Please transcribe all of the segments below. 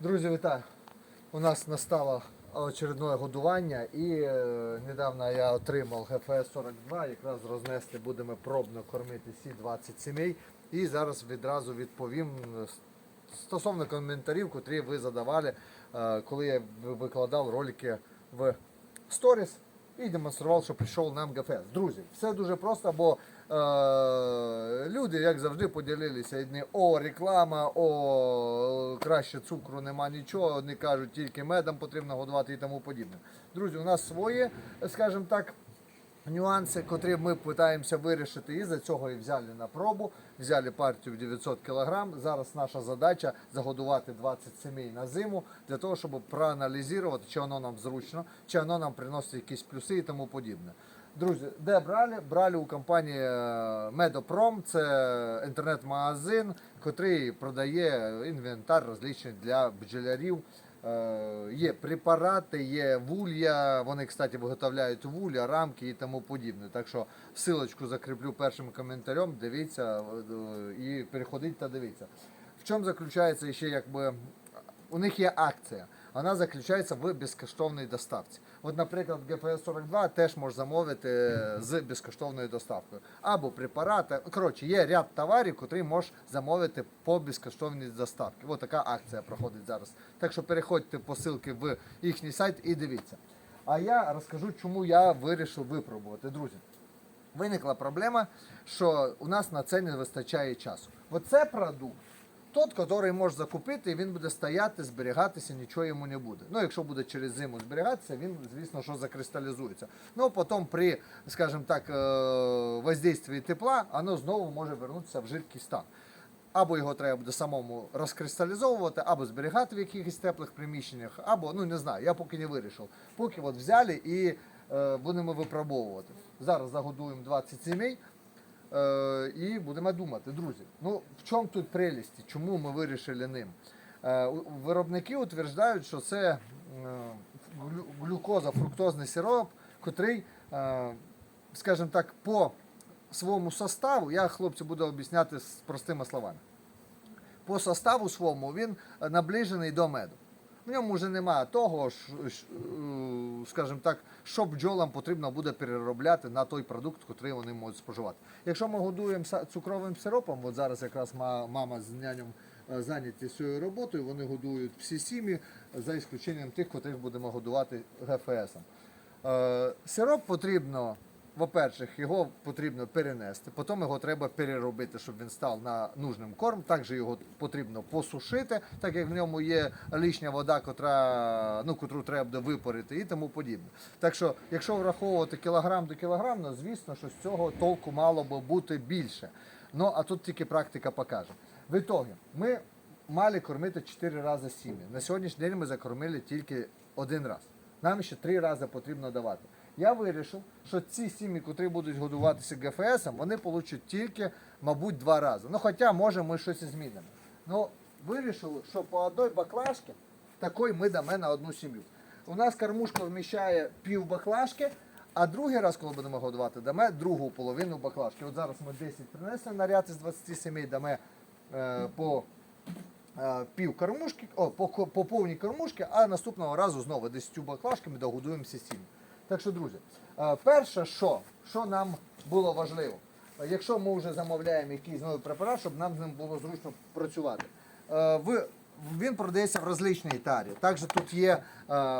Друзі, вітаю! У нас настало очередне годування і е, недавно я отримав ГФС-42, якраз рознести будемо пробно кормити всі 20 сімей. І зараз відразу відповім е, стосовно коментарів, котрі ви задавали, е, коли я викладав ролики в сторіс і демонстрував, що прийшов нам ГФС. Друзі, все дуже просто, бо люди, як завжди, поділилися. Одні, о, реклама, о, краще цукру нема нічого. Одні кажуть, тільки медом потрібно годувати і тому подібне. Друзі, у нас свої, скажімо так, нюанси, котрі ми намагаємося вирішити. І за цього і взяли на пробу, взяли партію в 900 кг. Зараз наша задача загодувати 20 сімей на зиму для того, щоб проаналізувати, чи воно нам зручно, чи воно нам приносить якісь плюси і тому подібне. Друзі, де брали? Брали у компанії Медопром, це інтернет-магазин, який продає інвентар розличний для бджолярів. Е, Є препарати, є вулья. Вони, кстати, виготовляють вуля, рамки і тому подібне. Так що силочку закріплю першим коментарем. Дивіться е, і переходіть та дивіться. В чому заключається ще якби у них є акція. Вона заключається в безкоштовній доставці. От, наприклад, ГПС-42 теж можна замовити з безкоштовною доставкою. Або препарати. Коротше, є ряд товарів, котрі можеш замовити по безкоштовній доставці. Ось така акція проходить зараз. Так що переходьте по ссылці в їхній сайт і дивіться. А я розкажу, чому я вирішив випробувати. Друзі, виникла проблема, що у нас на це не вистачає часу. Оце продукт. Тот, який можеш закупити, і він буде стояти, зберігатися, нічого йому не буде. Ну, якщо буде через зиму зберігатися, він, звісно, що закристалізується. Ну, потім при, скажімо так, е, воздействии тепла, воно знову може вернутися в жидкий стан. Або його треба буде самому розкристалізовувати, або зберігати в якихось теплих приміщеннях, або, ну не знаю, я поки не вирішив. Поки от взяли і е, будемо випробовувати. Зараз загодуємо 20 сімей. Е, і будемо думати, друзі. Ну в чому тут прелісті? Чому ми вирішили ним? Е, виробники утверждають, що це е, глюкоза, фруктозний сироп, котрий, скажімо так, по своєму составу, я хлопці буду об'ясняти з простими словами. По составу своєму він наближений до меду. В ньому вже немає того, скажімо так, що бджолам потрібно буде переробляти на той продукт, який вони можуть споживати. Якщо ми годуємо цукровим сиропом, от зараз якраз мама з няням е, зайняті цією роботою, вони годують всі сім'ї, за ісключенням тих, котрих будемо годувати ГФСом. Е, Сироп потрібно, по-перше, його потрібно перенести, потім його треба переробити, щоб він став на нужним корм. Також його потрібно посушити, так як в ньому є лишня вода, котра, ну, котру треба буде випарити і тому подібне. Так що, якщо враховувати кілограм до кілограму, звісно, що з цього толку мало би бути більше. Ну, а тут тільки практика покаже. В ітогі, ми мали кормити 4 рази сім'ї. На сьогоднішній день ми закормили тільки один раз. Нам ще три рази потрібно давати. Я вирішив, що ці сім'ї, котрі будуть годуватися ГФСом, вони получать тільки, мабуть, два рази. Ну, хоча, може, ми щось змінимо. Ну, вирішили, що по одній баклажці такої ми дамо на одну сім'ю. У нас кормушка вміщає пів баклажки, а другий раз, коли будемо годувати, дамо другу половину баклажки. От зараз ми 10 принесли наряд із 20 сімей, дамо е, по е, пів кормушки, о, по, по повній кормушки, а наступного разу знову 10 баклажками догодуємо всі сім'ї. Так що, друзі, е, перше, що, що нам було важливо, Е, якщо ми вже замовляємо якийсь новий препарат, щоб нам з ним було зручно працювати. Е, В, він продається в розличній тарі. Також тут є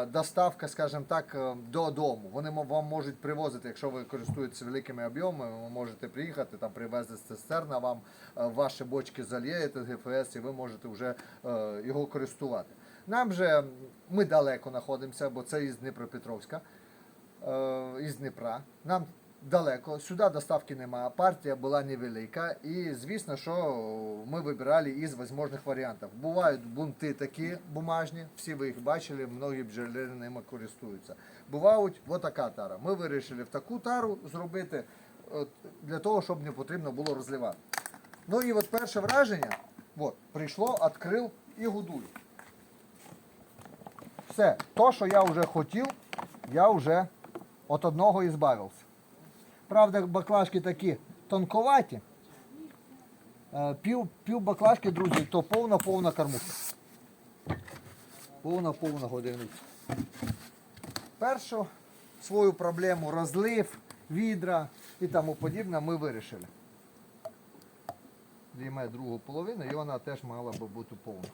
доставка, скажімо так, додому. Вони вам можуть привозити, якщо ви користуєтеся великими об'ємами, ви можете приїхати, там привезти з цистерна, вам ваші бочки зальєте ГФС, і ви можете вже його користувати. Нам же ми далеко знаходимося, бо це із Дніпропетровська із Дніпра. Нам далеко, сюди доставки немає, партія була невелика. І звісно, що ми вибирали із можливих варіантів. Бувають бунти такі бумажні, всі ви їх бачили, многі бджолери ними користуються. Бувають отака тара. Ми вирішили в таку тару зробити для того, щоб не потрібно було розливати. Ну і от перше враження, от, прийшло, відкрив і годую. Все, то, що я вже хотів, я вже від одного і збавився. Правда, баклажки такі тонковаті. Е, Пів, пів баклажки, друзі, то повна-повна кормушка. Повна-повна годиниця. Першу свою проблему розлив, відра і тому подібне ми вирішили. Війме другу половину і вона теж мала би бути повна.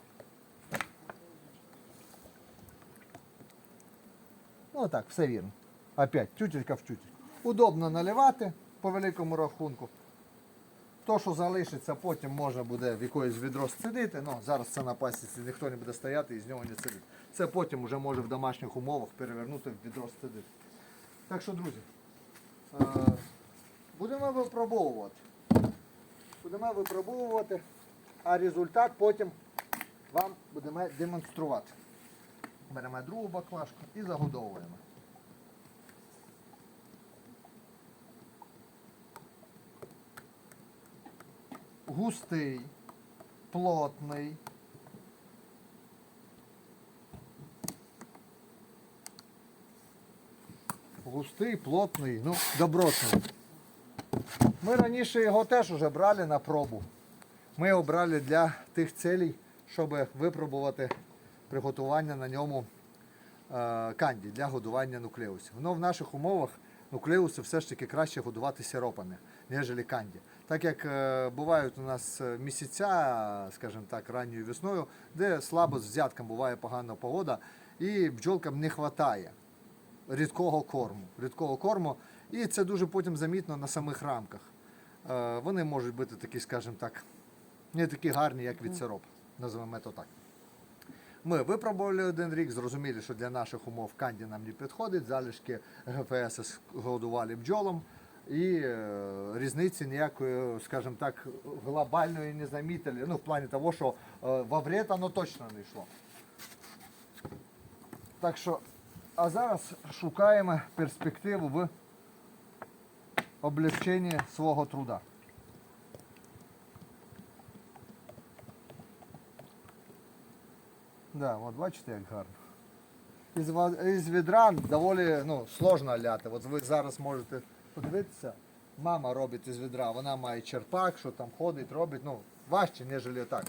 Ну так, все вірно. Опять, тютелька в тютельку. Удобно наливати по великому рахунку. То, що залишиться, потім можна буде в якоїсь відро сцедити. Ну, зараз це на пасіці ніхто не буде стояти і з нього не цедити. Це потім вже може в домашніх умовах перевернути в відро сцедити. Так що, друзі, е, будемо випробовувати. Будемо випробовувати, а результат потім вам будемо демонструвати. Беремо другу баклажку і загодовуємо. Густий, плотний. Густий, плотний, ну, добротний. Ми раніше його теж вже брали на пробу. Ми його брали для тих целей, щоб випробувати приготування на ньому е, канді для годування нуклеусів. Воно в наших умовах нуклеуси все ж таки краще годувати сиропами, ніж канді. Так як е, бувають у нас е, місяця, скажімо так, ранньою весною, де слабо з взятком буває погана погода, і бджолкам не вистачає рідкого корму. Рідкого корму. І це дуже потім замітно на самих рамках. Е, Вони можуть бути такі, скажімо так, не такі гарні, як від сироп. Називаємо це так. Ми випробували один рік, зрозуміли, що для наших умов канді нам не підходить, залишки ГФС годували бджолом. І е, різниці ніякої, скажімо так, глобальної не замітили. Ну, в плані того, що е, во вред воно точно не йшло. Так що, а зараз шукаємо перспективу в облегченні свого труда. Да, от бачите, як гарно. Із, із відра доволі ну, сложно ляти. От ви зараз можете подивитися, мама робить із відра, вона має черпак, що там ходить, робить, ну, важче, ніж так.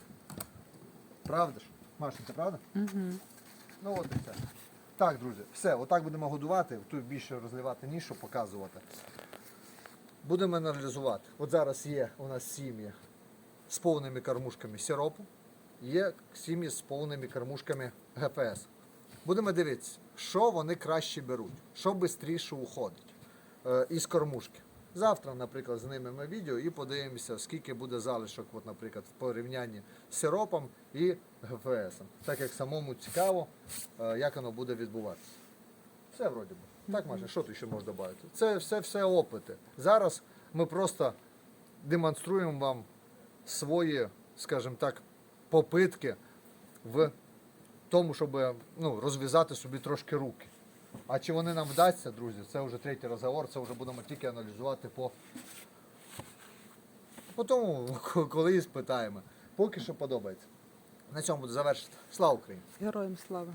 Правда ж? Маша, це правда? Угу. Ну от і все. Так, друзі, все, отак будемо годувати, тут більше розливати ніж, показувати. Будемо аналізувати. От зараз є у нас сім'ї з повними кормушками сиропу, є сім'ї з повними кормушками ГПС. Будемо дивитися, що вони краще беруть, що швидше уходить із кормушки. Завтра, наприклад, знімемо відео і подивимося, скільки буде залишок, от, наприклад, в порівнянні з сиропом і ГФС. Так як самому цікаво, е, як воно буде відбуватися. Все вроді би. Так, Маша, що ти ще можеш додати? Це все, все опити. Зараз ми просто демонструємо вам свої, скажімо так, попитки в тому, щоб ну, розв'язати собі трошки руки. А чи вони нам вдасться, друзі, це вже третій розговор, це вже будемо тільки аналізувати по, по тому, коли спитаємо. Поки що подобається. На цьому буду завершити. Слава Україні! Героям слава.